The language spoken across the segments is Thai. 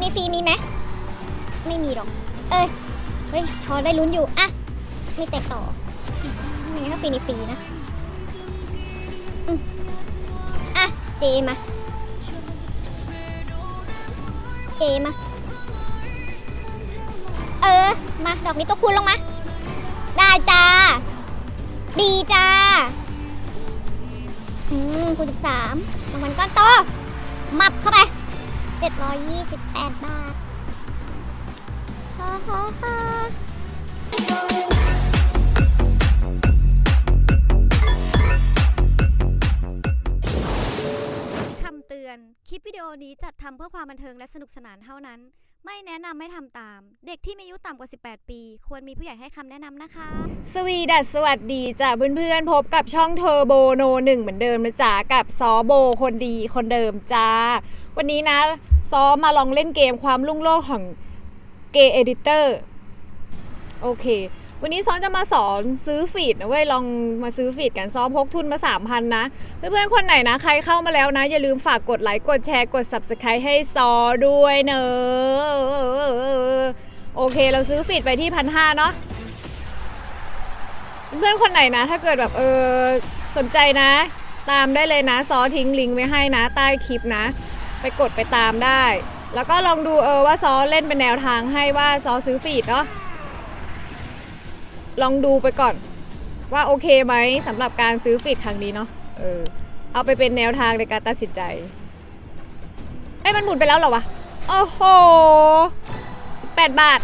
ในฟรีมีไหมไม่มีหรอก เอ้ย เฮ้ยพอได้ลุ้นอยู่ อะไม่แตกต่อไม่งั้นก็ฟรีในฟรีนะอะ เจมา เจมา เออ มาดอกนี้ตัวคูณลงมา ได้จ้า ดีจ้า อืมคูณสิบสามรางวัลก้อนโต มับเข้าไป เจ็ดร้อยยี่สิบแปดบาทฮ่าฮ่าฮ่าคำเตือน คลิปวิดีโอนี้จัดทำเพื่อความบันเทิงและสนุกสนานเท่านั้น ไม่แนะนำไม่ทำตาม เด็กที่มีอายุต่ำกว่า 18 ปี ควรมีผู้ใหญ่ให้คำแนะนำนะคะ สวีดัสสวัสดีจ้ะเพื่อนๆ พบกับช่องเทอร์โบโนหนึ่งเหมือนเดิมนะจ๊ะกับซอโบคนดีคนเดิมจ้า วันนี้นะ ซอมาลองเล่นเกมความลุ่งโลกของเกย์เอดิเตอร์โอเค วันนี้ซ้อจะมาสอนซื้อฟีดนะเว้ยลองมาซื้อฟีดกันซ้อมพกทุนมา3,000นนะ เพื่อนๆคนไหนนะ ใครเข้ามาแล้วนะ อย่าลืมฝากกดไลค์กดแชร์กด Subscribe ให้ซอด้วยเนอะโอเคเราซื้อฟีดไปที่พันห้าเนาะเพื่อนคนไหนนะ ถ้าเกิดแบบเออสนใจนะ ตามได้เลยนะซอทิ้งลิงก์ไว้ให้นะ ใต้คลิปนะ ไปกดไปตามได้ แล้วก็ลองดูเออว่าซอเล่นเป็นแนวทางให้ว่าซอซื้อฟีดเนาะ ลองดูไปก่อนว่าโอเคไหมสำหรับการซื้อฟีดครั้งนี้เนาะเออเอาไปเป็นแนวทางในการตัดสินใจเอ้มันหมุนไปแล้วเหรอวะโอ้โห18บาท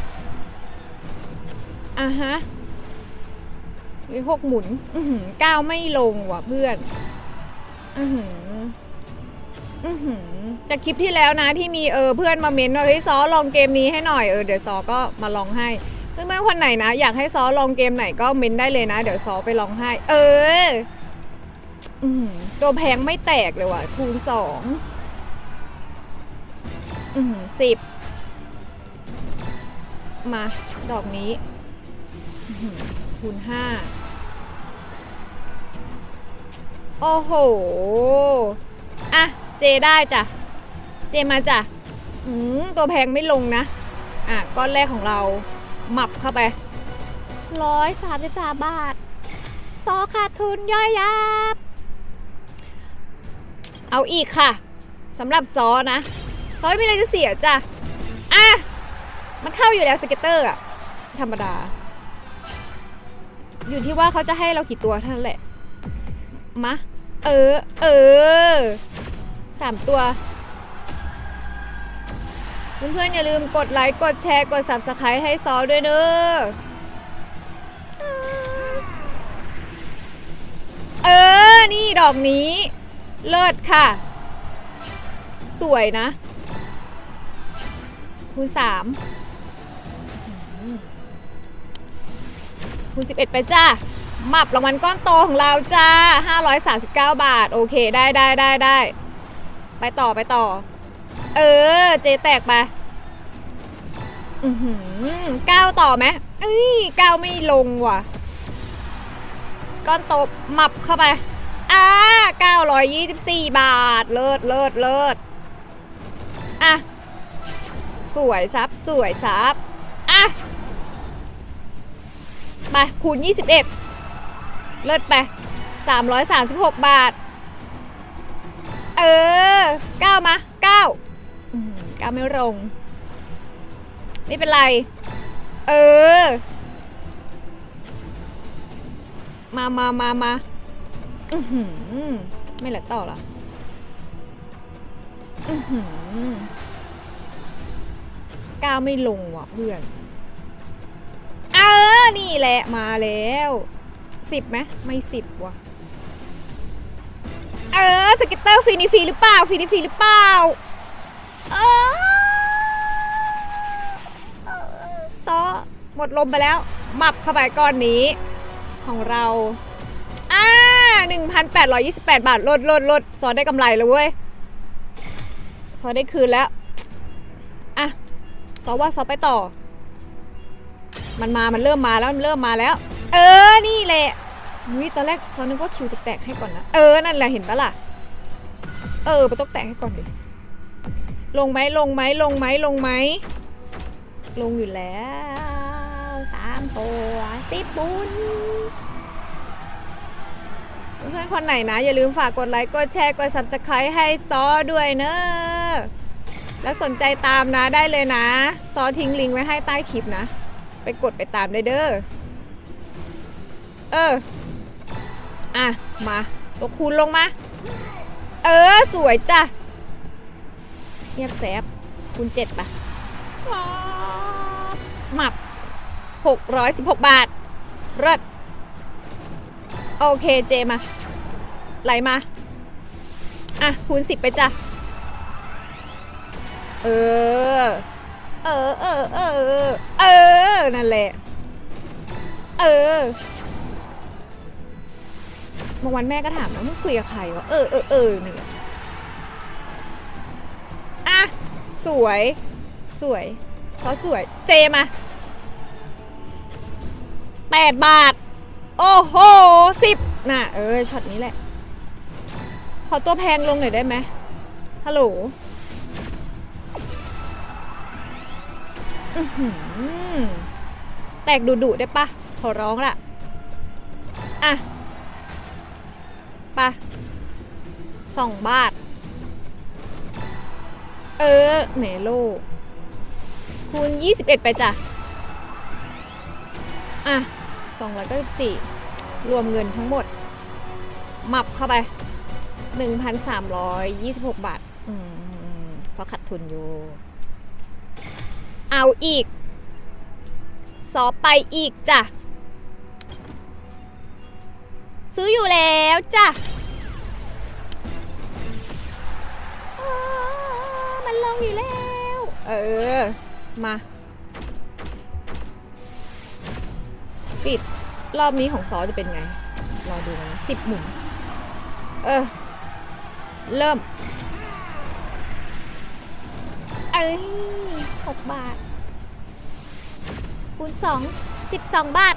อะฮะมีหกหมุนอือหือก้าวไม่ลงว่ะเพื่อนอือหืออือหือจากคลิปที่แล้วนะที่มีเออเพื่อนมาเม้นว่าเฮ้ยซอลองเกมนี้ให้หน่อยเออเดี๋ยวซอก็มาลองให้ เพื่อนๆคนไหนนะ อยากให้ซอลองเกมไหนก็เม้นได้เลยนะ เดี๋ยวซอไปลองให้ เอออือหือตัวแพงไม่แตกเลยว่ะ คูณสองอือสิบมา ดอกนี้คูณห้าโอ้โห อะ เจได้จ้ะ เจมาจ้ะ อืม ตัวแพงไม่ลงนะ อะ ก้อนแรกของเรา หมับเข้าไปร้อยสามสิบสามบาท ซอขาดทุนย่อยยับ เอาอีกค่ะสำหรับซอนะซอไม่มีอะไรจะเสียจ้ะ อะ มันเข้าอยู่แล้วสเก็ตเตอร์อะธรรมดา อยู่ที่ว่าเขาจะให้เรากี่ตัวเท่านั้นแหละ มะ เออ เออสามตัว เพื่อนๆอย่าลืมกดไลค์กดแชร์กด subscribe ให้ซอด้วยเนอะเออ นี่ดอกนี้ เลิศค่ะ สวยนะ คูณสามคูณ11 ไปจ้าหมับรางวัลก้อนโตของเราจ้า 539 บาท โอเค ได้ได้ได้ได้ ไปต่อไปต่อ เออ เจแตกไปอือหือก้าวต่อไหมเอ้ยก้าวไม่ลงว่ะ ก้อนโตหมับเข้าไปอ่า924บาท เลิศเลิศเลิศอะ สวยซับสวยซับอะ ไป คูณ21เลิศไป336บาท เออก้าวมาก้าว ก้าวไม่ลง ไม่เป็นไร เออ มามามามาไม่เหลือต่อละอือหือก้าวไม่ลงว่ะเพื่อน เออ นี่แหละมาแล้วสิบไหมไม่สิบว่ะ เออสเก็ตเตอร์ฟรีนิฟีหรือเปล่าฟรีนิฟีหรือเปล่า ซอหมดลมไปแล้ว มับเข้าไปก้อนนี้ ของเราอ่า1,828 บาทลดลดลดซอได้กำไรแล้วเว้ย ซอได้คืนแล้วอะซอว่าซอไปต่อ มันมา มันเริ่มมาแล้ว มันเริ่มมาแล้ว เออ นี่แหละอุ้ยตอนแรกซอนึกว่าคิวจะแตกให้ก่อนนะ เออ นั่นแหละเห็นปะล่ะ เออมันต้องแตกให้ก่อนดิ ลงไหมลงไหมลงไหมลงไหมลงอยู่แล้วสามตัวสิบบุญเพื่อนคนไหนนะ อย่าลืมฝากกดไลค์กดแชร์กด subscribe ให้ซอด้วยเนอะแล้วสนใจตามนะได้เลยนะ ซอทิ้งลิงก์ไว้ให้ใต้คลิปนะ ไปกดไปตามได้เด้อเออ อะ มา ตัวคูณลงมา เออ สวยจ้ะ เงียบแซบคูณเจ็ดปะหมับหกร้อยสิบหกบาทเลิศโอเคเจมา ไหลมา อะ คูณสิบไปจ้ะ เออ เออ เออ เออ เออ นั่นแหละ เออบางวันแม่ก็ถามนะมึงคุยกับใครวะ เออ เออ เออนี่แหละ อะ สวย สวยซอสวย เจมาแปดบาท โอ้โหสิบน่ะ เออ ช็อตนี้แหละ ขอตัวแพงลงหน่อยได้ไหมฮัลโหลแตกดุดุได้ปะ ขอร้องละอะปะสองบาท เออเมโลคูณ 21 ไปจ้ะ อะ294 รวมเงินทั้งหมด มับเข้าไป 1,326 บาท อืมก็ขัดทุนอยู่ เอาอีก สอไปอีกจ้ะ ซื้ออยู่แล้วจ้ะ เออ มาปิดรอบนี้ของซอจะเป็นไง รอดูนะสิบหมุนเออ เริ่ม เอ้ยหกบาท คูณสองสิบสองบาท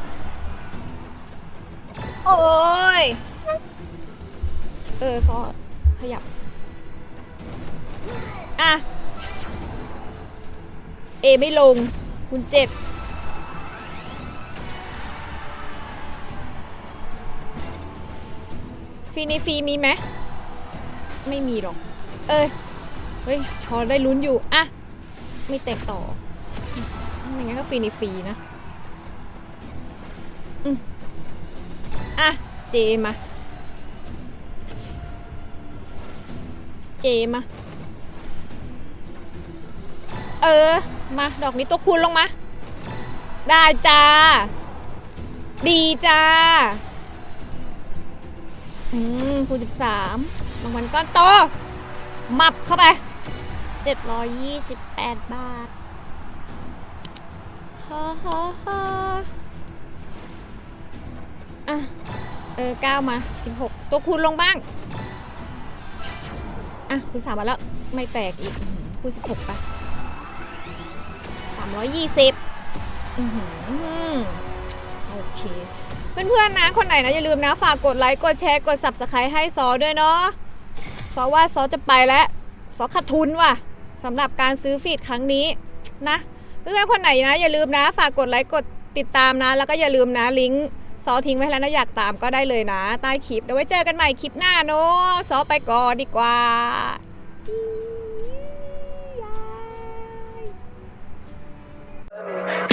โอ้ย เออ ซอขยับ อะ เอไม่ลงคูณเจ็ดฟรีในฟรีมีไหมไม่มีหรอก เอ้ย เฮ้ย พอได้ลุ้นอยู่ อะ ไม่แตกต่อไม่งั้นก็ฟรีในฟรีนะ อืมอะ เจมา เจมา เออ มา ดอกนี้ตัวคูณลงมา ได้จ้า ดีจ้า อืมคูณสิบสามรางวัลก้อนโตมับเข้าไป728บาทฮ่าฮ่าฮ่าอะ เออ9มา16ตัวคูณลงบ้าง อะ คูณ3มาแล้ว ไม่แตกอีกอื้อหือคูณ16ไป 320 อือหือโอเค เพื่อนๆนะ คนไหนนะ อย่าลืมนะ ฝากกดไลค์กดแชร์กด subscribe ให้ซอด้วยเนาะซอว่าซอจะไปแล้วซอขาดทุนว่ะสำหรับการซื้อฟีดครั้งนี้นะ เพื่อนๆคนไหนนะ อย่าลืมนะ ฝากกดไลค์กดติดตามนะ แล้วก็อย่าลืมนะลิงก์ซอทิ้งไว้แล้วนะอยากตามก็ได้เลยนะ ใต้คลิปเดี๋ยวไว้เจอกันใหม่คลิปหน้าเนาะซอไปก่อนดีกว่า